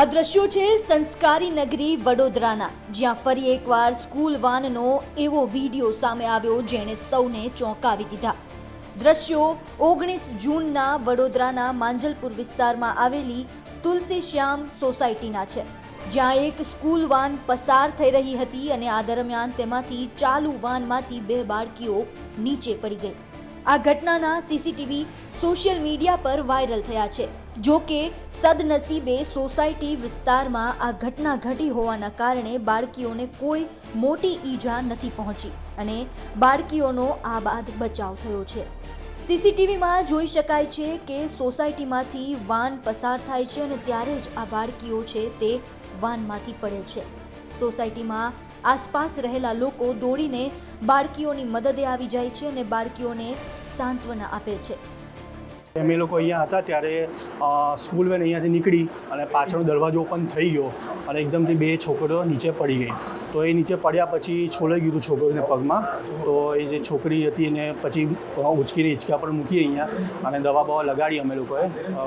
આ દ્રશ્યો છે સંસ્કારી નગરી વડોદરાના, જ્યાં ફરી એકવાર સ્કૂલ વાનનો એવો વીડિયો સામે આવ્યો જેણે સૌને ચોંકાવી દીધા. દ્રશ્યો ઓગણીસ જૂનના વડોદરાના માંજલપુર વિસ્તારમાં આવેલી તુલસી શ્યામ સોસાયટીના છે, જ્યાં એક સ્કૂલ વાન પસાર થઈ રહી હતી અને આ દરમિયાન તેમાંથી ચાલુ વાનમાંથી બે બાળકીઓ નીચે પડી ગઈ. આ ઘટનાના સીસીટીવી સોશિયલ મીડિયા પર વાયરલ થયા છે. જો કે, સદનસીબે સોસાયટી વિસ્તારમાં આ ઘટના ઘટી હોવાના કારણે બાળકીઓને કોઈ મોટી ઈજા નથી પહોંચી અને બાળકીઓનો આ બાદ બચાવ થયો છે. સીસીટીવીમાં જોઈ શકાય છે કે સોસાયટીમાંથી વાન પસાર થાય છે અને ત્યારે જ આ બાળકીઓ છે તે વાનમાંથી પડે છે. સોસાયટીમાં આસપાસ રહેલા લોકો દોડીને બાળકીઓની મદદે આવી જાય છે અને બાળકીઓને સાંત્વના આપે છે. અમે લોકો અહીંયા હતા ત્યારે સ્કૂલ વેન અહીંયાથી નીકળી અને પાછળનો દરવાજો ઓપન થઈ ગયો અને એકદમથી બે છોકરીઓ નીચે પડી ગઈ. તો એ નીચે પડ્યા પછી છોલાઈ ગયું છોકરીઓને પગમાં. તો એ જે છોકરી હતી એને પછી ઉચકીને હિંચકા પર મૂકી અહીંયા અને દવા બવા લગાડી અમે લોકોએ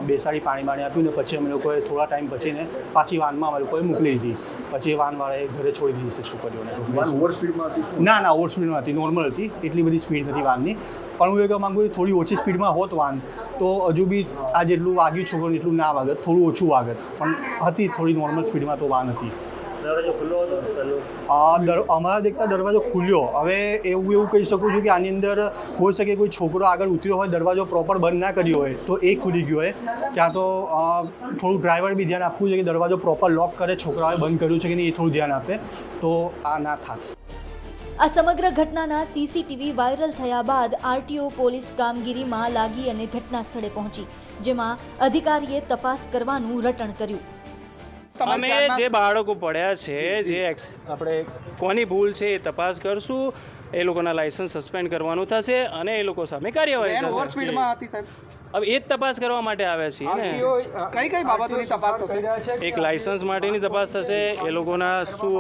બેસાડી પાણી બાણી આપ્યું ને પછી અમે લોકોએ થોડા ટાઈમ પછી ને પાછી વાનમાં અમે લોકોએ મોકલી દીધી. પછી વાનવાળાએ ઘરે છોડી દીધી છે છોકરીઓને. વાન ઓવર સ્પીડમાં હતી શું? ના ના ઓવર સ્પીડમાં હતી નોર્મલ હતી. એટલી બધી સ્પીડ નથી વાનની. પણ હું એ કહેવા માગું છું, થોડી ઓછી સ્પીડમાં હોત વાન તો હજુ બી આ જેટલું વાગ્યું છોકરોને એટલું ના વાગત થોડું ઓછું વાગત પણ હતી થોડી નોર્મલ સ્પીડમાં તો વાન હતી. અમારા દેખતા દરવાજો ખુલ્યો. હવે એવું એવું કહી શકું છું કે આની અંદર હોઈ શકે કોઈ છોકરો આગળ ઉતર્યો હોય દરવાજો પ્રોપર બંધ ના કર્યો હોય તો એ ખુલી ગયો હોય. ક્યાં તો થોડું ડ્રાઈવર બી ધ્યાન આપવું છે કે દરવાજો પ્રોપર લોક કરે છોકરાઓએ બંધ કર્યું છે કે નહીં એ થોડું ધ્યાન આપે તો આ ના થાત. આ સમગ્ર ઘટનાના સીસીટીવી વાયરલ થયા બાદ આરટીઓ પોલીસ કામગીરીમાં લાગી અને ઘટના સ્થળે પહોંચી, જેમાં અધિકારીએ તપાસ કરવાનું રટણ કર્યું. અમે જે બાળકો પડ્યા છે જે આપણે કોની ભૂલ છે એ તપાસ કરશું. એ લોકોના લાયસન્સ સસ્પેન્ડ કરવાનું થશે અને એ લોકો સામે કાર્યવાહી થશે. સ્પીડમાં હતી સાહેબ. હવે એ જ તપાસ કરવા માટે આવ્યા છીએ ને. કઈ કઈ બાબતોની તપાસ થશે? એક લાયસન્સ માટેની તપાસ થશે એ લોકોના શું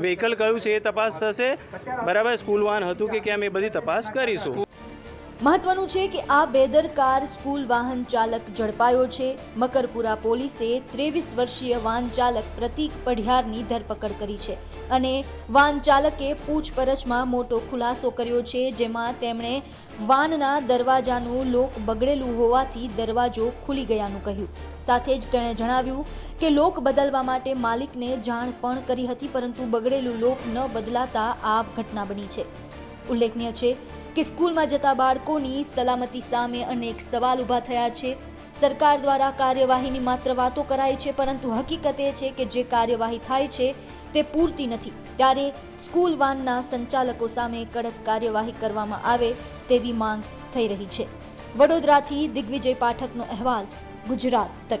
વ્હીકલ કયું છે એ તપાસ થશે? બરાબર સ્કૂલ વાન હતું કે કેમ એ બધી તપાસ કરીશું. મહત્વનું છે કે આ બેદરકાર સ્કૂલ વાહન ચાલક ઝડપાયો છે. મકરપુરા પોલીસે ત્રેવીસ વર્ષીય વાહન ચાલક પ્રતીક પઢિયારની ધરપકડ કરી છે અને વાહન ચાલકે પૂછપરછમાં મોટો ખુલાસો કર્યો છે, જેમાં તેમણે વાનના દરવાજાનું લોક બગડેલું હોવાથી દરવાજો ખુલી ગયાનું કહ્યું. સાથે જ તેણે જણાવ્યું કે લોક બદલવા માટે માલિકને જાણ પણ કરી હતી, પરંતુ બગડેલું લોક ન બદલાતા આ ઘટના બની છે. ઉલ્લેખનીય છે કે સ્કૂલમાં જતા બાળકોની સલામતી સામે અનેક સવાલ ઊભા થયા છે. સરકાર દ્વારા કાર્યવાહીની માત્ર વાતો કરાય છે, પરંતુ હકીકત એ છે કે જે કાર્યવાહી થાય છે તે પૂરતી નથી. ત્યારે સ્કૂલ વાનના સંચાલકો સામે કડક કાર્યવાહી કરવામાં આવે તેવી માંગ થઈ રહી છે. વડોદરાથી દિગ્વિજય પાઠકનો અહેવાલ, ગુજરાત તક